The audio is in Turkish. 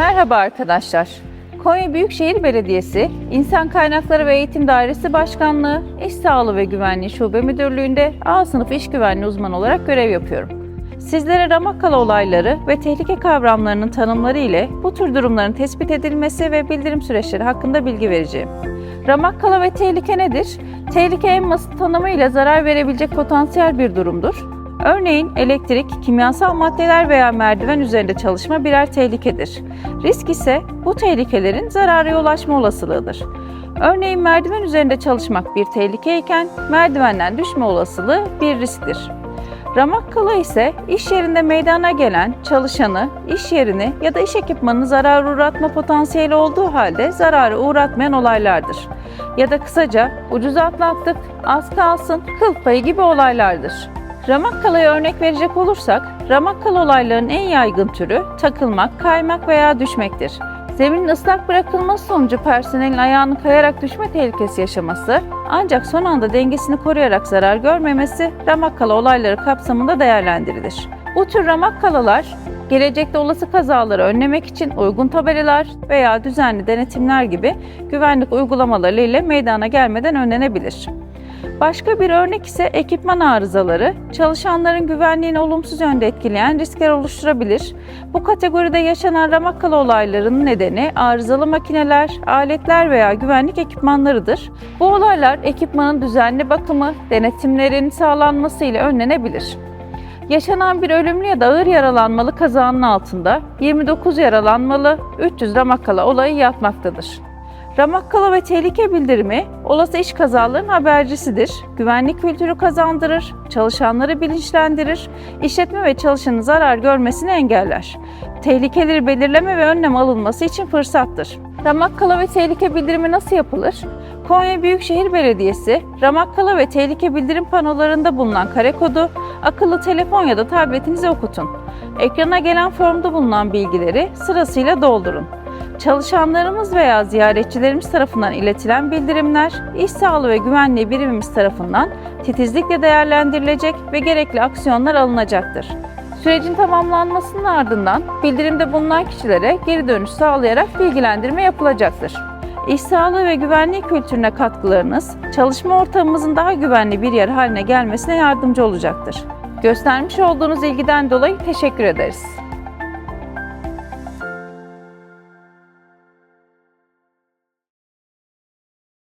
Merhaba arkadaşlar. Konya Büyükşehir Belediyesi İnsan Kaynakları ve Eğitim Dairesi Başkanlığı İş Sağlığı ve Güvenliği Şube Müdürlüğü'nde A sınıfı iş güvenliği uzmanı olarak görev yapıyorum. Sizlere Ramakkala olayları ve tehlike kavramlarının tanımları ile bu tür durumların tespit edilmesi ve bildirim süreçleri hakkında bilgi vereceğim. Ramakkala ve tehlike nedir? Tehlike en basit tanımıyla zarar verebilecek potansiyel bir durumdur. Örneğin elektrik, kimyasal maddeler veya merdiven üzerinde çalışma birer tehlikedir. Risk ise bu tehlikelerin zarara yol açma olasılığıdır. Örneğin merdiven üzerinde çalışmak bir tehlikeyken merdivenden düşme olasılığı bir risktir. Ramakkala ise iş yerinde meydana gelen çalışanı, iş yerini ya da iş ekipmanını zarar uğratma potansiyeli olduğu halde zararı uğratmayan olaylardır. Ya da kısaca ucuz atlattık, az kalsın, kıl payı gibi olaylardır. Ramakkala'ya örnek verecek olursak, Ramakkala olaylarının en yaygın türü takılmak, kaymak veya düşmektir. Zeminin ıslak bırakılması sonucu personelin ayağını kayarak düşme tehlikesi yaşaması, ancak son anda dengesini koruyarak zarar görmemesi Ramakkala olayları kapsamında değerlendirilir. Bu tür Ramakkalalar, gelecekte olası kazaları önlemek için uygun tabelalar veya düzenli denetimler gibi güvenlik uygulamaları ile meydana gelmeden önlenebilir. Başka bir örnek ise ekipman arızaları, çalışanların güvenliğini olumsuz yönde etkileyen riskler oluşturabilir. Bu kategoride yaşanan Ramakkala olaylarının nedeni arızalı makineler, aletler veya güvenlik ekipmanlarıdır. Bu olaylar ekipmanın düzenli bakımı, denetimlerin sağlanması ile önlenebilir. Yaşanan bir ölümlü ya da ağır yaralanmalı kazanın altında 29 yaralanmalı, 300 Ramakkala olayı yatmaktadır. Ramakkala ve tehlike bildirimi olası iş kazalarının habercisidir. Güvenlik kültürü kazandırır, çalışanları bilinçlendirir, işletme ve çalışanın zarar görmesini engeller. Tehlikeleri belirleme ve önlem alınması için fırsattır. Ramakkala ve tehlike bildirimi nasıl yapılır? Konya Büyükşehir Belediyesi, Ramakkala ve tehlike bildirim panolarında bulunan kare kodu akıllı telefon ya da tabletinize okutun. Ekrana gelen formda bulunan bilgileri sırasıyla doldurun. Çalışanlarımız veya ziyaretçilerimiz tarafından iletilen bildirimler, iş sağlığı ve güvenliği birimimiz tarafından titizlikle değerlendirilecek ve gerekli aksiyonlar alınacaktır. Sürecin tamamlanmasının ardından bildirimde bulunan kişilere geri dönüş sağlayarak bilgilendirme yapılacaktır. İş sağlığı ve güvenliği kültürüne katkılarınız, çalışma ortamımızın daha güvenli bir yer haline gelmesine yardımcı olacaktır. Göstermiş olduğunuz ilgiden dolayı teşekkür ederiz.